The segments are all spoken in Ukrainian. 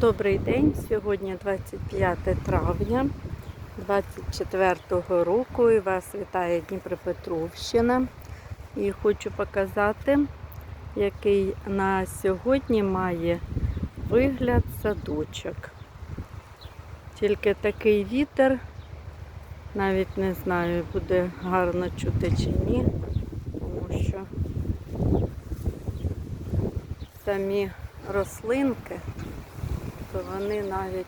Добрий день. Сьогодні 25 травня 24 року і вас вітає Дніпропетровщина. І хочу показати, який на сьогодні має вигляд садочок. Тільки такий вітер, навіть не знаю, буде гарно чути чи ні, тому що самі рослинки вони навіть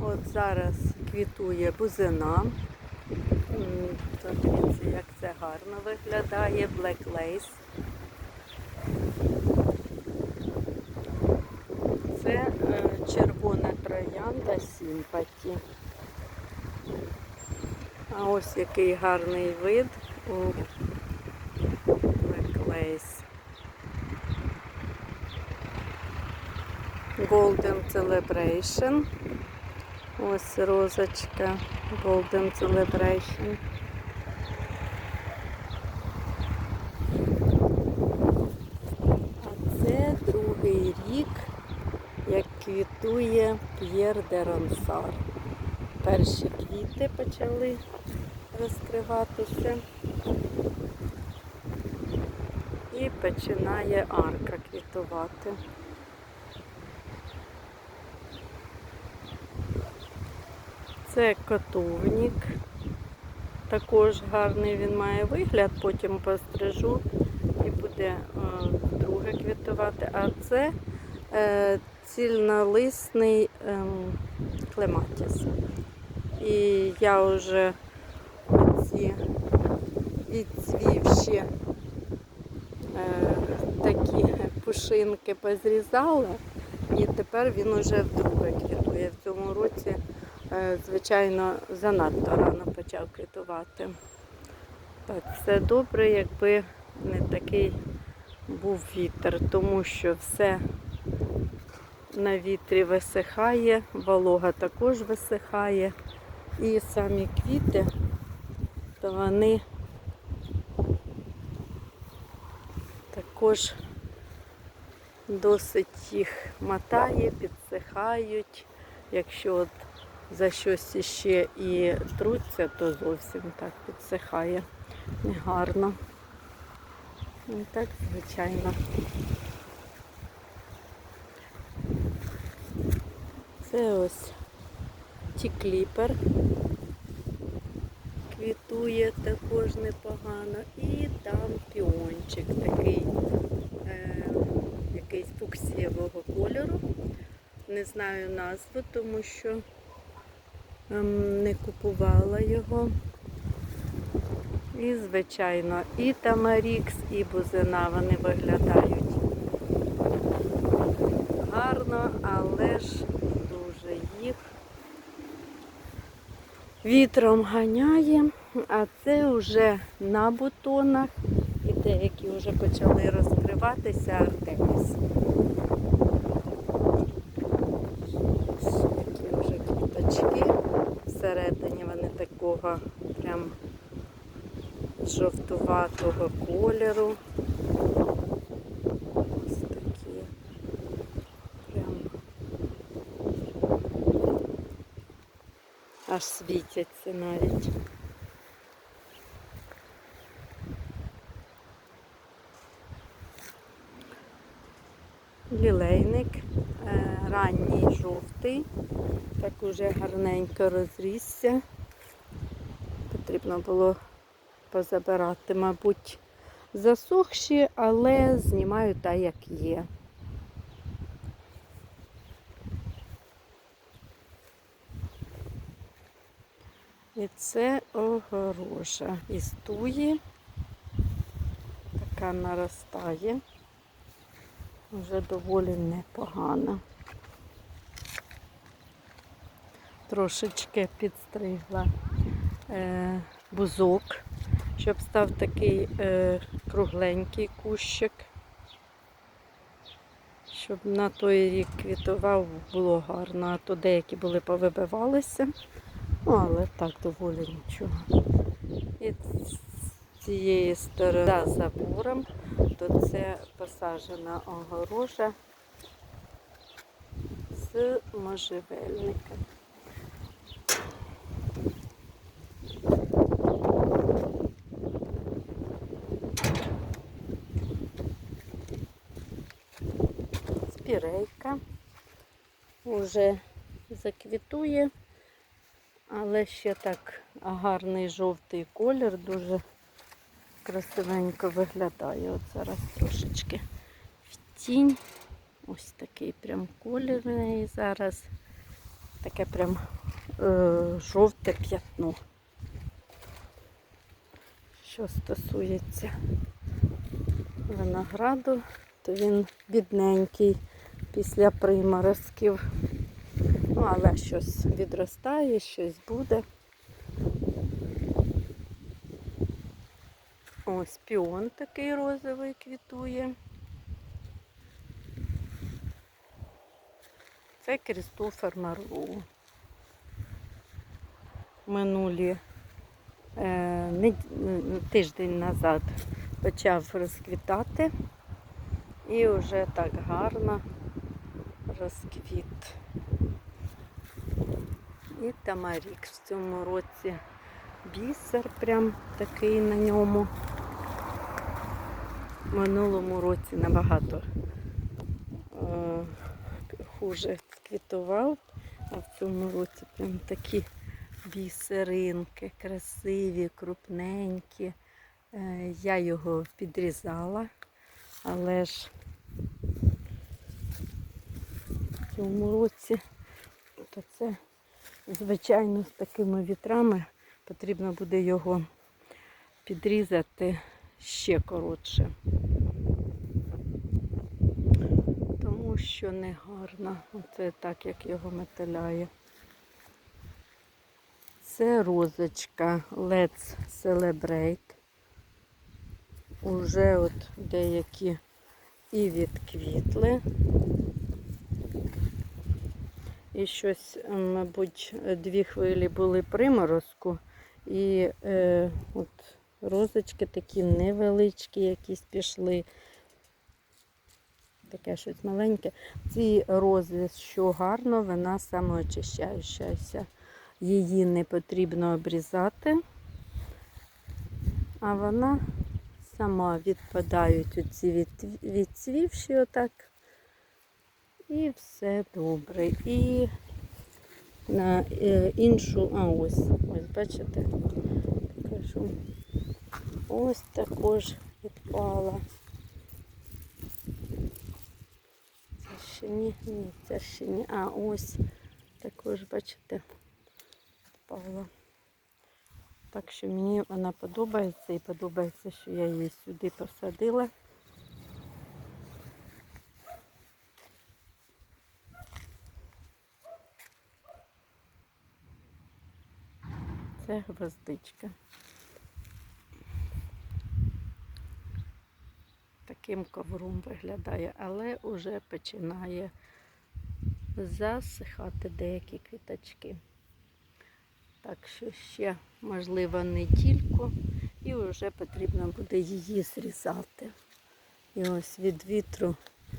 от зараз квітує бузина. Дивіться, як це гарно виглядає, Black Lace. Це е, червона троянда Сімпаті. А ось який гарний вид у Black Lace. Golden Celebration. Ось розочка Golden Celebration. А це другий рік, як квітує П'єр де Ронсар. Перші квіти почали розкриватися. І починає арка квітувати. Це котовник. Також гарний він має вигляд, потім пострижу і буде е, друге квітувати. А це е, цільнолисний е, клематіс. І я вже ці відцвівші е, такі пушинки позрізала, і тепер він уже вдруге квітує. В цьому році, звичайно, занадто рано почав квітувати. Так, все добре, якби не такий був вітер, тому що все на вітрі висихає, волога також висихає. І самі квіти, то вони також досить їх мотає, підсихають. Якщо от за щось іще і труться, то зовсім так підсихає. Негарно. І так, звичайно. Це ось ті-кліпер квітує також непогано. І там піончик такий е, якийсь фуксієвого кольору. Не знаю назву, тому що не купувала його. І, звичайно, і Тамарікс, і бузина вони виглядають гарно, але ж дуже їх вітром ганяє, а це вже на бутонах і деякі вже почали розкриватися артеміс. Такі вже квіточки. Всередині вони такого прям жовтуватого кольору. Ось такі. Прям аж світяться навіть. Лілейник е, ранній жовтий, так уже гарненько розрісся. Потрібно було позабирати, мабуть, засохші, але знімаю так, як є. І це огорожа із туї. Така наростає. Вже доволі непогана. Трошечки підстригла е, бузок, щоб став такий е, кругленький кущик. Щоб на той рік квітував, було гарно, а то деякі були повибивалися. Ну, але так доволі нічого. І цієї сторони за забором, то це посаджена огорожа з можжевельника. Спірейка вже заквітує, але ще так гарний жовтий колір, дуже красивенько виглядає. От зараз трошечки в тінь. Ось такий прям колір в неї зараз. Таке прям е, жовте п'ятно. Що стосується винограду, то він бідненький після приморозків. Ну, але щось відростає, щось буде. Ось піон такий розовий квітує. Це Крістофер Марлоу. Минулі е, тиждень назад почав розквітати і вже так гарно розквіт. І Тамарік в цьому році бісер прям такий на ньому. В минулому році набагато е, хуже квітував, а в цьому році прям такі бісеринки, красиві, крупненькі. Е, я його підрізала, але ж в цьому році то це, звичайно, з такими вітрами потрібно буде його підрізати ще коротше. Тому що не гарно. Оце так, як його металяє. Це розочка Let's Celebrate. Уже от деякі і відквітли. І щось, е, мабуть, дві хвилі були приморозку. І е, от розочки такі невеличкі, якісь пішли. Таке щось маленьке. Ці рози, що гарно, вона самоочищаючася. Її не потрібно обрізати, а вона сама відпадають оці від, відцвівші отак. І все добре. І на е, іншу, а ось, ось, бачите, покажу. Ось також відпала. Це ще ні, ні, це ще ні. А ось також, бачите, відпала. Так що мені вона подобається і подобається, що я її сюди посадила. Це гвоздичка. Таким ковром виглядає, але вже починає засихати деякі квіточки. Так що ще, можливо, недільку і вже потрібно буде її зрізати. І ось від вітру,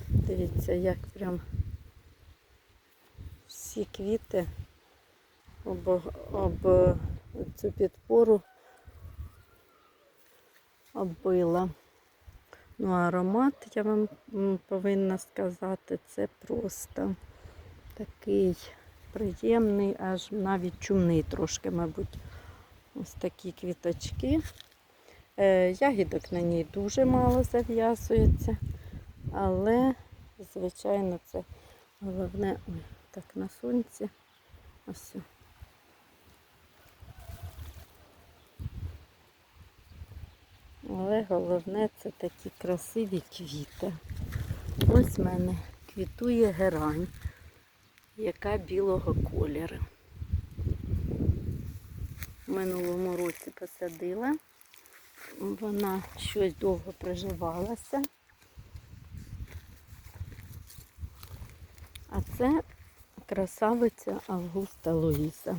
дивіться, як прям всі квіти об, об цю підпору оббила. Ну, аромат, я вам повинна сказати, це просто такий приємний, аж навіть чумний трошки, мабуть. Ось такі квіточки. Е, ягідок на ній дуже мало зав'язується, але, звичайно, це головне ой, так на сонці. Ось. Але головне це такі красиві квіти. Ось в мене квітує герань, яка білого кольору. В минулому році посадила. Вона щось довго проживалася. А це красавиця Августа Луїса.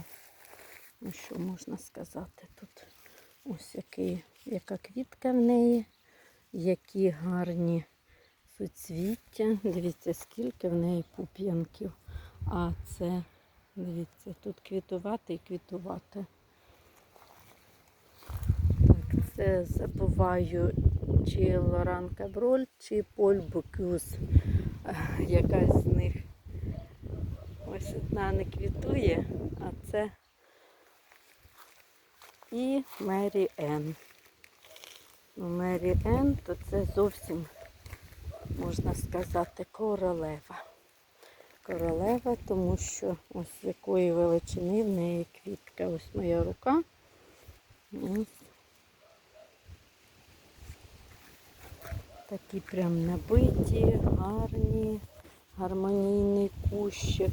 Ну що можна сказати тут? Ось який, яка квітка в неї, які гарні суцвіття. Дивіться, скільки в неї пуп'янків. А це, дивіться, тут квітувати і квітувати. Так, це забуваю, чи Лоран Каброль, чи Поль Бокюс. Е, Якась з них. Ось одна не квітує, а це і Мері Енн. Ну, Мері Енн, то це зовсім, можна сказати, королева. Королева, тому що ось якої величини в неї квітка. Ось моя рука. Такі прям набиті, гарні, гармонійний кущик.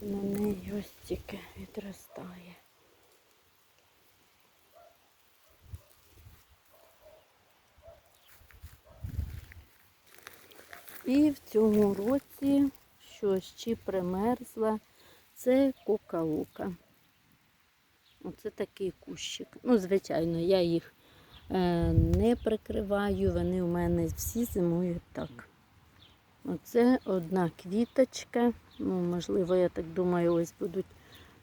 На неї ось тільки відростає. І в цьому році щось чи примерзла, це кокалука. Оце такий кущик. Ну, звичайно, я їх е, не прикриваю, вони у мене всі зимують так. Оце одна квіточка. Ну, можливо, я так думаю, ось будуть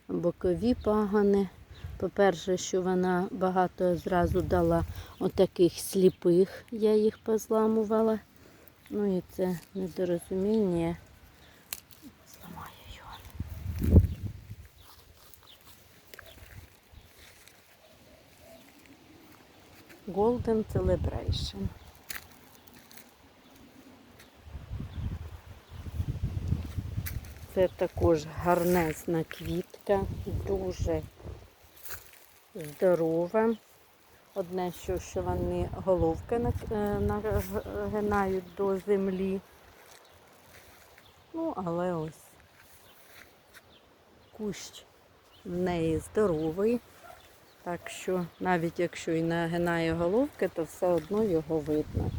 бокові пагани. По-перше, що вона багато зразу дала отаких сліпих, я їх позламувала. Ну і це недорозуміння. Зламаю його. Golden Celebration. Це також гарнезна квітка, дуже здорова. Одне, що, що вони головки е, нагинають до землі. Ну, але ось кущ в неї здоровий. Так що навіть якщо і нагинає головки, то все одно його видно.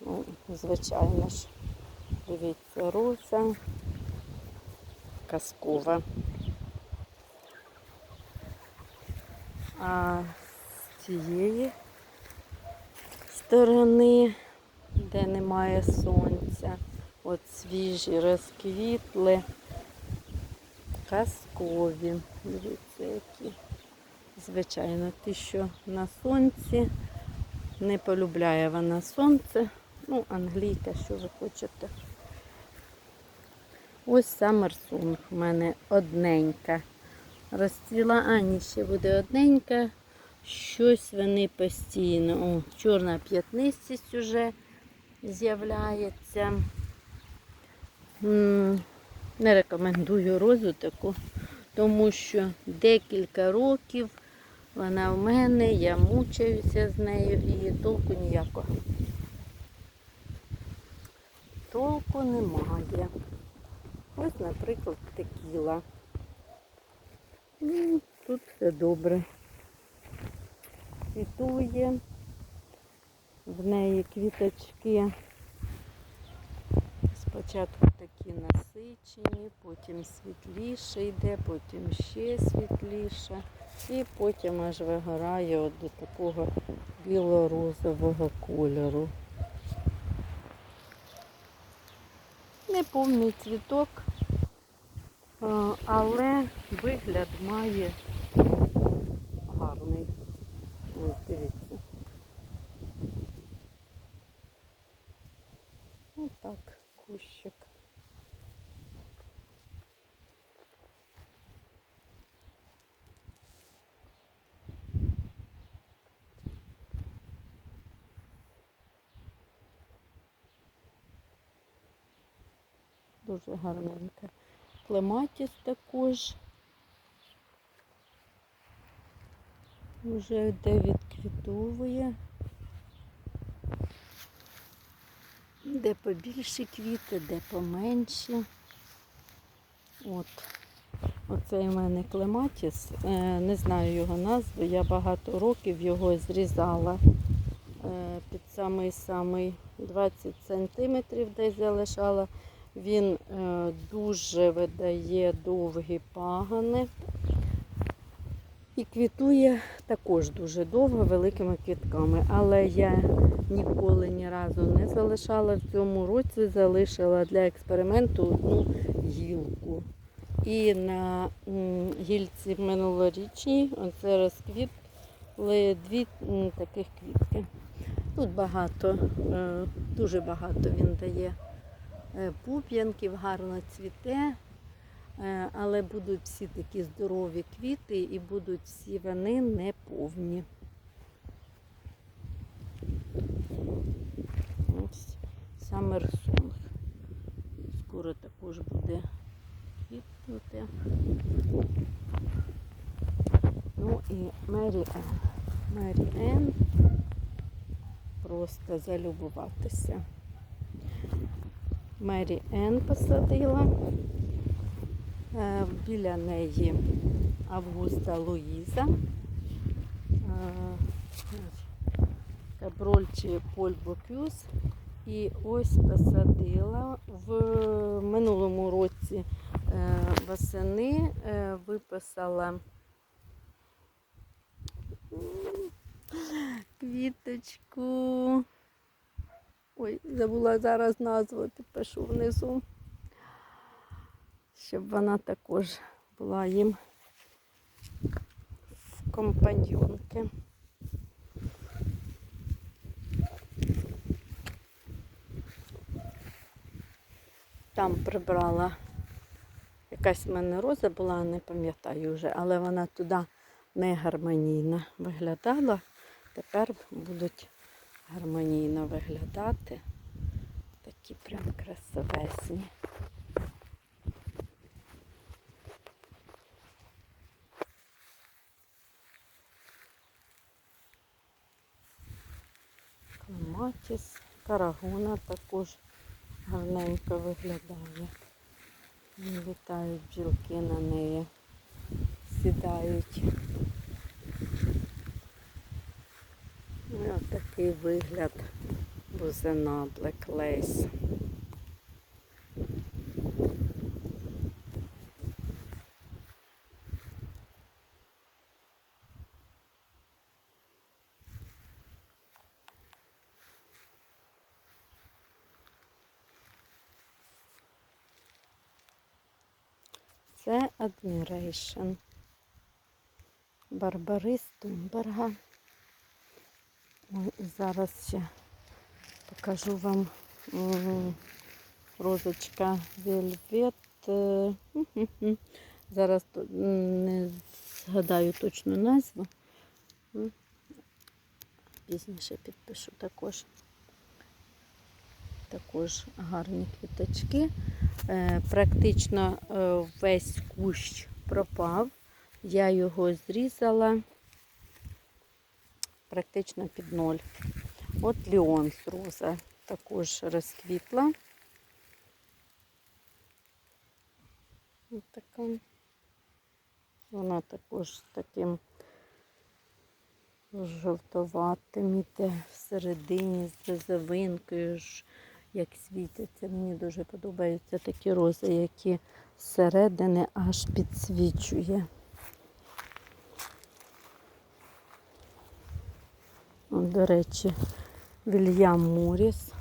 Ну, звичайно ж, дивіться, роза казкова. А з цієї сторони, де немає сонця, от свіжі розквітли, казкові. Дивіться, які. Звичайно, ті, що на сонці, не полюбляє вона сонце. Ну, англійка, що ви хочете. Ось самерсунг у мене одненька. Розцвіла, а ні, ще буде одненька. Щось вони постійно. О, чорна п'ятнистість уже з'являється. Не рекомендую розу таку, тому що декілька років вона в мене, я мучаюся з нею і толку ніякого. Толку немає. Ось, наприклад, текіла. Ну, Тут все добре. Квітує. В неї квіточки. Спочатку такі насичені, потім світліше йде, потім ще світліше. І потім аж вигорає от до такого біло-розового кольору. Неповний цвіток, але вигляд має гарний. Дивіться. Ось так, кущик. Дуже гарненька. Клематіс також. Вже де відквітовує. Де побільші квіти, де поменші. От. Оцей у мене клематіс. Е, Не знаю його назву. Я багато років його зрізала е, під самий-самий 20 сантиметрів десь залишала. Він е, дуже видає довгі пагани. І квітує також дуже довго великими квітками. Але я ніколи ні разу не залишала в цьому році, залишила для експерименту одну гілку. І на гільці минулорічній оце розквітли дві таких квітки. Тут багато, е, дуже багато він дає е, пуп'янків, гарно цвіте. Е, але будуть всі такі здорові квіти і будуть всі вони неповні. Ось Скоро також буде квітнути. Ну і Мері Енн. Мері Енн. Просто залюбуватися. Мері Енн посадила. Е, Біля неї Августа Луїза, е, Каброльчі Поль Бокюс. І ось посадила в минулому році е, восени виписала квіточку. Ой, забула зараз назву, пишу внизу щоб вона також була їм в компаньонки. Там прибрала якась в мене роза була, не пам'ятаю вже, але вона туди не гармонійно виглядала. Тепер будуть гармонійно виглядати. Такі прям красовесні. Клематіс, карагуна також гарненько виглядає. Літають бджілки на неї, сідають. Ось такий вигляд бузина Black Lace. Це Admiration. Барбарис Тумберга. Зараз ще покажу вам розочка Вельвет. Е. Зараз не згадаю точну назву. Пізніше підпишу також. Також гарні квіточки. Е, Практично е, весь кущ пропав. Я його зрізала практично під ноль. От Ліонс роза також розквітла. Ось така. Вона також таким жовтоватим іде всередині з розовинкою, як світяться. Мені дуже подобаються такі рози, які зсередини аж підсвічує. До речі, Вільям Моріс.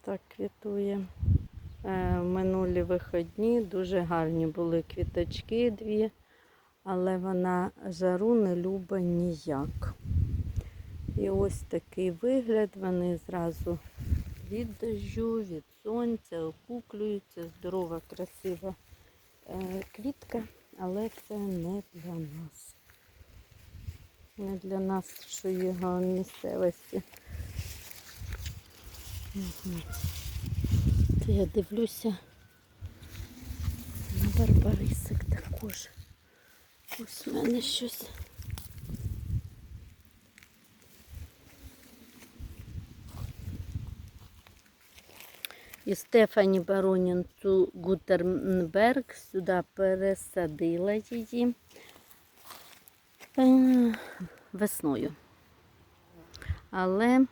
Так квітує. Е, Минулі виходні дуже гарні були квіточки дві, але вона жару не любить ніяк. І ось такий вигляд, вони зразу від дощу, від сонця, окуклюються, здорова, красива е, квітка, але це не для нас. Не для нас, що його місцевості. Це я дивлюся на барбарисик також. Ось в мене щось. І Стефані Баронін Гутернберг сюди пересадила її е, весною. Але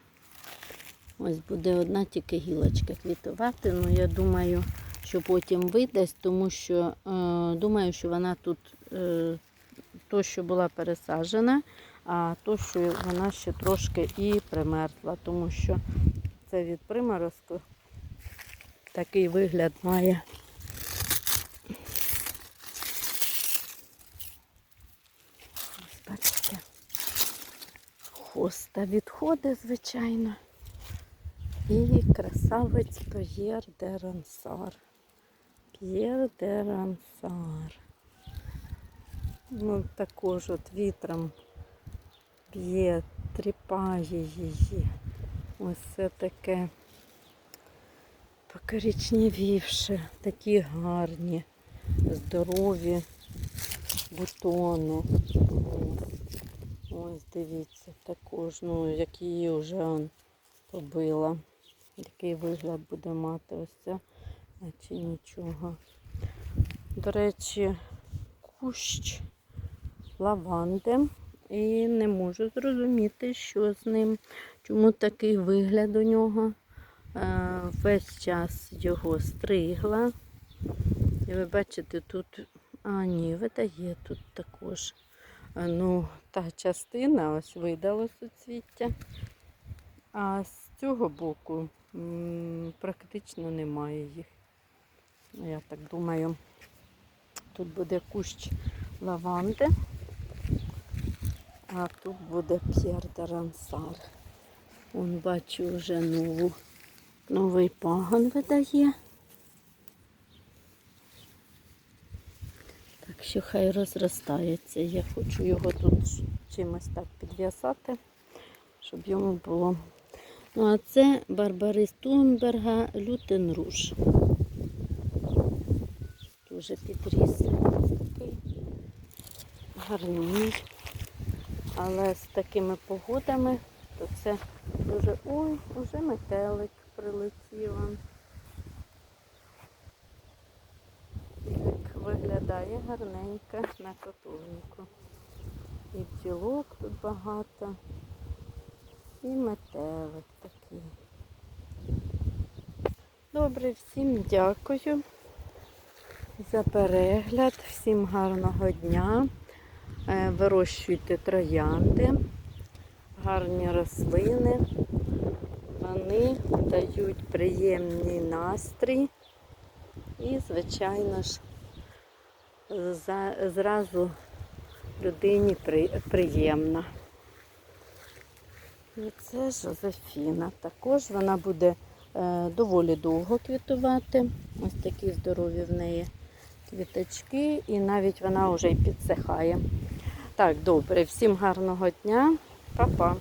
ось буде одна тільки гілочка квітувати. Ну, я думаю, що потім видасть, тому що е, думаю, що вона тут е, то, що була пересаджена, а то, що вона ще трошки і примерзла, тому що це від приморозку такий вигляд має. Ось бачите, хоста відходить, звичайно. І красавець П'єр де Рансар. П'єр де Рансар. Ну, також от вітром б'є, тріпає її. Ось це таке покорічневівши, такі гарні, здорові бутони. Ось, дивіться, також, ну, як її вже побила. Який вигляд буде мати ось це, наче нічого. До речі, кущ лаванди. І не можу зрозуміти, що з ним, чому такий вигляд у нього. Е, Весь час його стригла. І ви бачите, тут, а ні, видає тут також. Е, Ну, та частина ось видала суцвіття. А з цього боку практично немає їх. Ну, Я так думаю, тут буде кущ лаванди, а тут буде П'єр де Рансар. Вон бачу вже нову, новий пагон видає. Так що хай розростається. Я хочу його тут чимось так підв'язати, щоб йому було. Ну, а це Барбари Тунберга Лютен Руж. Дуже підріс. Такий гарний. Але з такими погодами, то це дуже... Ой, уже метелик прилетів. Як виглядає гарненько на котовнику. І бджілок тут багато. І метелик такий. Добре, всім дякую за перегляд, всім гарного дня. Е, Вирощуйте троянди, гарні рослини. Вони дають приємний настрій і, звичайно ж, зразу людині при- приємно. І це Жозефіна. Також вона буде е, доволі довго квітувати. Ось такі здорові в неї квіточки, і навіть вона вже й підсихає. Так, добре, всім гарного дня, Па-па.